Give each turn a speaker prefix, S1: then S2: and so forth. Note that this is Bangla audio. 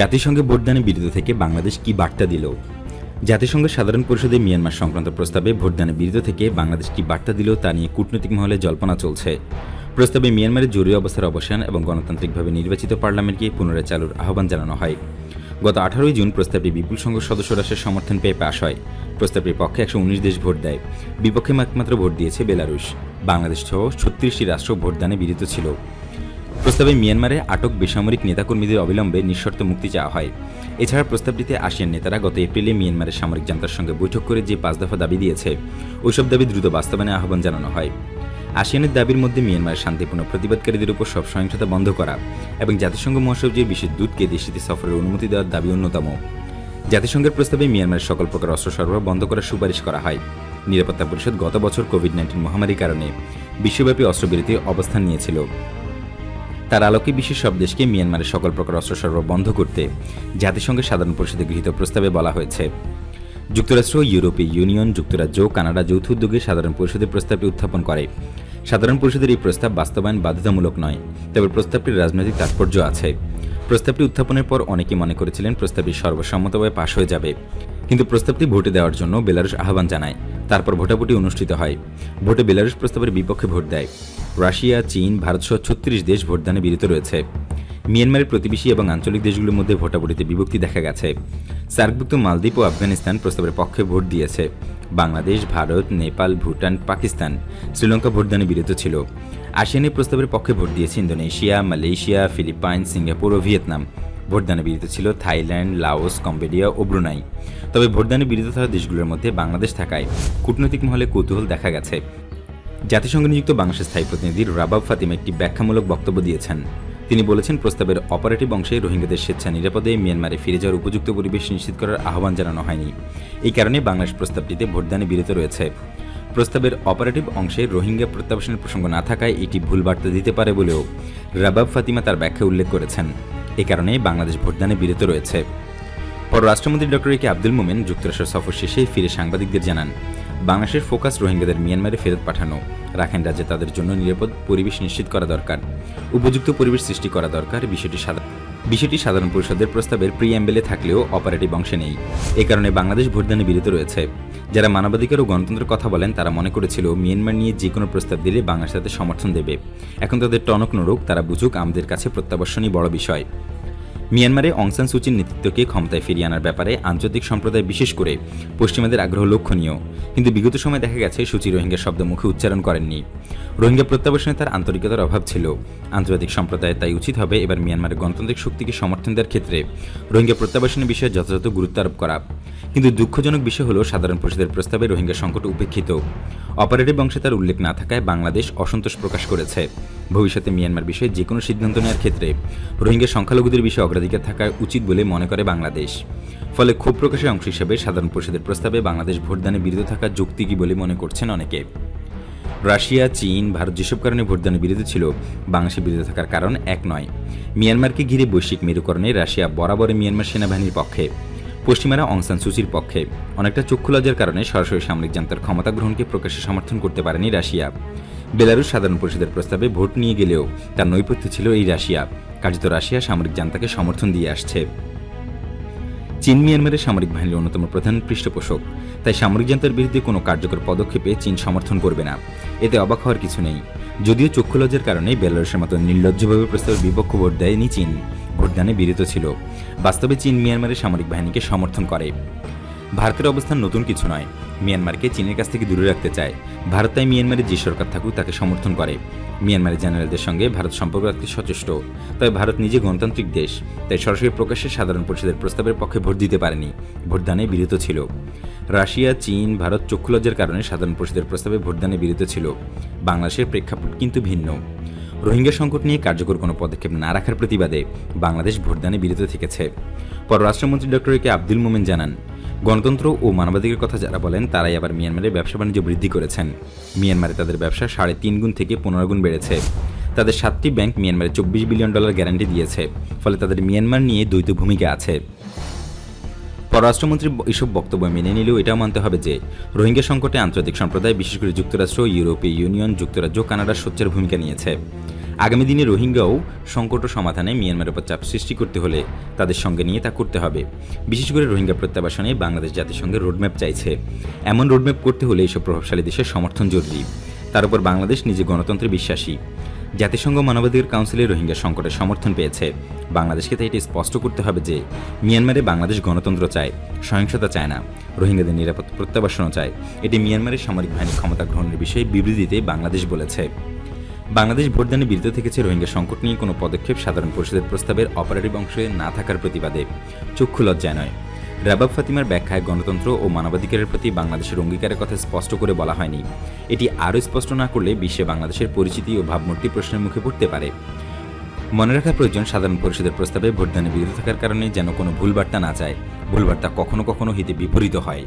S1: জাতিসংঘে ভোটদানে বিরত থেকে বাংলাদেশ কি বার্তা দিল? জাতিসংঘের সাধারণ পরিষদে মিয়ানমার সংক্রান্ত প্রস্তাবে ভোটদানে বিরত থেকে বাংলাদেশ কি বার্তা দিল তা নিয়ে কূটনৈতিক মহলে জল্পনা চলছে। প্রস্তাবে মিয়ানমারের জরুরি অবস্থার অবসান এবং গণতান্ত্রিকভাবে নির্বাচিত পার্লামেন্টকে পুনরায় চালুর আহ্বান জানানো হয়। গত আঠারোই জুন প্রস্তাবটি বিপুল সংখ্যক সদস্য রাষ্ট্রের সমর্থন পেয়ে পাশ হয়। প্রস্তাবটির পক্ষে একশো উনিশ দেশ ভোট দেয়। বিপক্ষে একমাত্র ভোট দিয়েছে বেলারুশ। বাংলাদেশ সহ ছত্রিশটি রাষ্ট্র ভোটদানে বিরত ছিল। প্রস্তাবে মিয়ানমারে আটক বেসামরিক নেতাকর্মীদের অবিলম্বে নিঃশর্ত মুক্তি চাওয়া হয়। এছাড়া প্রস্তাবটিতে আসিয়ান নেতারা গত এপ্রিলে মিয়ানমারের সামরিক জান্তার সঙ্গে বৈঠক করে যে পাঁচ দফা দাবি দিয়েছে, ওইসব দাবি দ্রুত বাস্তবায়নে আহ্বান জানানো হয়। আসিয়ানের দাবির মধ্যে মিয়ানমারের শান্তিপূর্ণ প্রতিবাদকারীদের উপর সব সহিংসতা বন্ধ করা এবং জাতিসংঘ মহাসচিবের বিশেষ দূতকে দেশটিতে সফরের অনুমতি দেওয়ার দাবি অন্যতম। জাতিসংঘের প্রস্তাবে মিয়ানমারের সকল প্রকার অস্ত্র সরবরাহ বন্ধ করার সুপারিশ করা হয়। নিরাপত্তা পরিষদ গত বছর কোভিড নাইন্টিন মহামারীর কারণে বিশ্বব্যাপী অস্ত্রবিরতি অবস্থান নিয়েছিল। তার আলোকে বিশ্বের সব দেশকে মিয়ানমারের সকল প্রকার অস্ত্র সরবরাহ বন্ধ করতে জাতিসংঘের সাধারণ পরিষদে গৃহীত প্রস্তাবে বলা হয়েছে। যুক্তরাষ্ট্র, ইউরোপীয় ইউনিয়ন, যুক্তরাজ্য কানাডা যৌথ উদ্যোগে সাধারণ পরিষদের প্রস্তাবটি উত্থাপন করে। সাধারণ পরিষদের এই প্রস্তাব বাস্তবায়ন বাধ্যতামূলক নয়, তবে প্রস্তাবটির রাজনৈতিক তাৎপর্য আছে। প্রস্তাবটি উত্থাপনের পর অনেকে মনে করেছিলেন প্রস্তাবটি সর্বসম্মতভাবে পাশ হয়ে যাবে। কিন্তু প্রস্তাবটি ভোটে দেওয়ার জন্য বেলারুশ আহ্বান জানায়। তারপর ভোটাভুটি অনুষ্ঠিত হয়। ভোটে বেলারুশ প্রস্তাবের বিপক্ষে ভোট দেয়। রাশিয়া, চীন ভারতসহ ছত্রিশ দেশ ভোটদানে বিরত রয়েছে। মিয়ানমারের প্রতিবেশী এবং আঞ্চলিক দেশগুলোর মধ্যে ভোটাভুটিতে বিভক্তি দেখা গেছে। সার্কভুক্ত মালদ্বীপ ও আফগানিস্তান প্রস্তাবের পক্ষে ভোট দিয়েছে। বাংলাদেশ, ভারত, নেপাল, ভুটান, পাকিস্তান, শ্রীলঙ্কা ভোটদানে বিরত ছিল। আসিয়ানের প্রস্তাবের পক্ষে ভোট দিয়েছে ইন্দোনেশিয়া, মালয়েশিয়া, ফিলিপাইন, সিঙ্গাপুর ও ভিয়েতনাম। ভোটদানে বিরত ছিল থাইল্যান্ড, লাওস, কম্বোডিয়া ও ব্রুনাই। তবে ভোটদানে বিরত থাকা দেশগুলোর মধ্যে বাংলাদেশ থাকায় কূটনৈতিক মহলে কৌতূহল দেখা গেছে। জাতিসংঘ নিযুক্ত বাংলাদেশের স্থায়ী প্রতিনিধি রাবাব ফাতিমা একটি ব্যাখ্যামূলক বক্তব্য দিয়েছেন। তিনি বলেছেন, প্রস্তাবের অপারেটিভ অংশে রোহিঙ্গাদের স্বেচ্ছা নিরাপদে মিয়ানমারে ফিরে যাওয়ার উপযুক্ত পরিবেশ নিশ্চিত করার আহ্বান জানানো হয়নি। এই কারণে বাংলাদেশ প্রস্তাবটিতে ভোটদানে বিরত রয়েছে। প্রস্তাবের অপারেটিভ অংশে রোহিঙ্গা প্রত্যাবাসনের প্রসঙ্গ না থাকায় এটি ভুল বার্তা দিতে পারে বলেও রাবাব ফাতিমা তার ব্যাখ্যা উল্লেখ করেছেন। এ কারণে বাংলাদেশ ভোটদানে বিরত রয়েছে। পররাষ্ট্রমন্ত্রী ডক্টর এ কে আব্দুল মোমেন যুক্তরাষ্ট্র সফর শেষে ফিরে সাংবাদিকদের জানান বাংলাদেশের ফোকাস রোহিঙ্গাদের মিয়ানমারে ফেরত পাঠানো। রাখাইন রাজ্যে তাদের জন্য নিরাপদ পরিবেশ নিশ্চিত করা দরকার। উপযুক্ত পরিবেশ সৃষ্টি করা দরকার, বিষয়টি সাধারণ বিষয়টি সাধারণ পরিষদের প্রস্তাবের প্রিএম্বেলে থাকলেও অপারেটিভ অংশে নেই। এ কারণে বাংলাদেশ ভোটদানে বিরত রয়েছে। যারা মানবাধিকার ও গণতন্ত্রের কথা বলেন, তারা মনে করেছিল মিয়ানমার নিয়ে যে কোনো প্রস্তাব দিলে বাংলাদেশ তাদের সমর্থন দেবে। এখন তাদের টনক নড়ুক, তারা বুঝুক আমাদের কাছে প্রত্যাবর্ষণই বড় বিষয়। মিয়ানমারে অংসান সুচির নেতৃত্বকে ক্ষমতায় ফিরিয়ে আনার ব্যাপারে আন্তর্জাতিক সম্প্রদায় বিশেষ করে পশ্চিমাদের আগ্রহ লক্ষণীয়। কিন্তু বিগত সময় দেখা গেছে সুচি রোহিঙ্গা শব্দ মুখে উচ্চারণ করেননি। রোহিঙ্গা প্রত্যাবাসনে তার আন্তরিকতার অভাব ছিল। আন্তর্জাতিক সম্প্রদায়ের তাই উচিত হবে এবার মিয়ানমারের গণতান্ত্রিক শক্তিকে সমর্থন দেওয়ার ক্ষেত্রে রোহিঙ্গা প্রত্যাবাসনের বিষয়ে যথাযথ গুরুত্ব আরোপ করা। কিন্তু দুঃখজনক বিষয় হলো, সাধারণ পরিষদের প্রস্তাবে রোহিঙ্গা সংকট উপেক্ষিত। অপারেটিভ অংশে তার উল্লেখ না থাকায় বাংলাদেশ অসন্তোষ প্রকাশ করেছে। ভবিষ্যতে মিয়ানমার বিষয়ে যে কোনো সিদ্ধান্ত নেওয়ার ক্ষেত্রে রোহিঙ্গা সংখ্যালঘুদের বিষয়ে অগ্রাধিকার থাকা উচিত বলে মনে করে বাংলাদেশ। ফলে ক্ষোভ প্রকাশের অংশ হিসেবে সাধারণ পরিষদের প্রস্তাবে বাংলাদেশ ভোটদানে বিরত থাকা যৌক্তিকই বলে মনে করছেন অনেকে? রাশিয়া, চীন, ভারত যেসব কারণে ভোটদানে বিরত ছিল, বাংলাদেশে বিরত থাকার কারণ এক নয়। মিয়ানমারকে ঘিরে বৈশ্বিক মেরুকরণে রাশিয়া বরাবরই মিয়ানমার সেনাবাহিনীর পক্ষে। পশ্চিমারা অংসান সুচির পক্ষে। অনেকটা চক্ষু লজ্জার কারণে সরাসরি সামরিক জান্তার ক্ষমতা গ্রহণকে প্রকাশ্যে সমর্থন করতে পারেনি রাশিয়া। বেলারুশ সাধারণ পরিষদের প্রস্তাবে ভোট নিয়ে গেলেও তার নৈপথ্য ছিল এই রাশিয়া। কার্যত রাশিয়া সামরিক জান্তাকে সমর্থন দিয়ে আসছে। চীন মিয়ানমারের সামরিক বাহিনীর অন্যতম প্রধান পৃষ্ঠপোষক। তাই সামরিক জান্তার বিরুদ্ধে কোনো কার্যকর পদক্ষেপে চীন সমর্থন করবে না। এতে অবাক হওয়ার কিছু নেই। যদিও চক্ষু লজ্জার কারণে বেলারুশের মতো নির্লজ্জভাবে প্রস্তাবের বিপক্ষ ভোট দেয়নি চীন। ভোটদানে বিরত ছিল। বাস্তবে চীন মিয়ানমারের সামরিক বাহিনীকে সমর্থন করে। ভারতের অবস্থান নতুন কিছু নয়। মিয়ানমারকে চীনের কাছ থেকে দূরে রাখতে চায়। ভারত তাই মিয়ানমারের যে সরকার থাকুক তাকে সমর্থন করে। মিয়ানমারের জেনারেলদের সঙ্গে ভারত সম্পর্ক রাখতে সচেষ্ট। তবে ভারত নিজে গণতান্ত্রিক দেশ, তাই সরাসরি প্রকাশ্যে সাধারণ পরিষদের প্রস্তাবের পক্ষে ভোট দিতে পারেনি। ভোটদানে বিরত ছিল। রাশিয়া, চীন, ভারত চক্ষুলজ্জার কারণে সাধারণ পরিষদের প্রস্তাবে ভোটদানে বিরত ছিল। বাংলাদেশের প্রেক্ষাপট কিন্তু ভিন্ন। রোহিঙ্গা সংকট নিয়ে কার্যকর কোনো পদক্ষেপ না রাখার প্রতিবাদে বাংলাদেশ ভোটদানে বিরত থেকেছে। পররাষ্ট্রমন্ত্রী ডক্টর কে আব্দুল মোমেন জানান, গণতন্ত্র ও মানবাধিকার কথা যারা বলেন, তারাই আবার মিয়ানমারে ব্যবসা বাণিজ্য বৃদ্ধি করেছেন। মিয়ানমারে তাদের ব্যবসা সাড়ে তিন গুণ থেকে পনেরো গুণ বেড়েছে। তাদের সাতটি ব্যাংক মিয়ানমারে চব্বিশ বিলিয়ন ডলার গ্যারান্টি দিয়েছে, ফলে তাদের মিয়ানমার নিয়ে দ্বৈত ভূমিকা আছে। পররাষ্ট্রমন্ত্রী এসব বক্তব্য মেনে নিলেও এটাও মানতে হবে যে, রোহিঙ্গা সংকটে আন্তর্জাতিক সম্প্রদায়, বিশেষ করে যুক্তরাষ্ট্র, ইউরোপীয় ইউনিয়ন, যুক্তরাজ্য, কানাডার সোচ্চার ভূমিকা নিয়েছে। আগামী দিনে রোহিঙ্গাও সংকট সমাধানে মিয়ানমারের উপর চাপ সৃষ্টি করতে হলে তাদের সঙ্গে নিয়ে তা করতে হবে। বিশেষ করে রোহিঙ্গা প্রত্যাবাসনে বাংলাদেশ জাতিসংঘের রোডম্যাপ চাইছে। এমন রোডম্যাপ করতে হলে এইসব প্রভাবশালী দেশের সমর্থন জরুরি। তার উপর বাংলাদেশ নিজে গণতন্ত্রে বিশ্বাসী। জাতিসংঘ মানবাধিকার কাউন্সিলে রোহিঙ্গা সংকটের সমর্থন পেয়েছে। বাংলাদেশকে তাই এটি স্পষ্ট করতে হবে যে, মিয়ানমারে বাংলাদেশ গণতন্ত্র চায়, সহিংসতা চায় না, রোহিঙ্গাদের নিরাপদ প্রত্যাবাসনও চায়। এটি মিয়ানমারের সামরিক বাহিনী ক্ষমতা গ্রহণের বিষয়ে বিবৃতিতে বাংলাদেশ বলেছে। বাংলাদেশ ভোটদানে বিরত থেকেছে রোহিঙ্গা সংকট নিয়ে কোনো পদক্ষেপ। সাধারণ পরিষদের প্রস্তাবের অপারেটিভ অংশে না থাকার প্রতিবাদে চক্ষু লজ্জায় নয়। রাবাব ফাতিমার ব্যাখ্যায় গণতন্ত্র ও মানবাধিকারের প্রতি বাংলাদেশের অঙ্গীকারের কথা স্পষ্ট করে বলা হয়নি। এটি আরও স্পষ্ট না করলে বিশ্বে বাংলাদেশের পরিচিতি ও ভাবমূর্তি প্রশ্নের মুখে পড়তে পারে। মনে রাখা প্রয়োজন, সাধারণ পরিষদের প্রস্তাবে ভোটদানে বিরত থাকার কারণে যেন কোনো ভুলবার্তা না যায়। ভুলবার্তা কখনো কখনো হিতে বিপরীত হয়।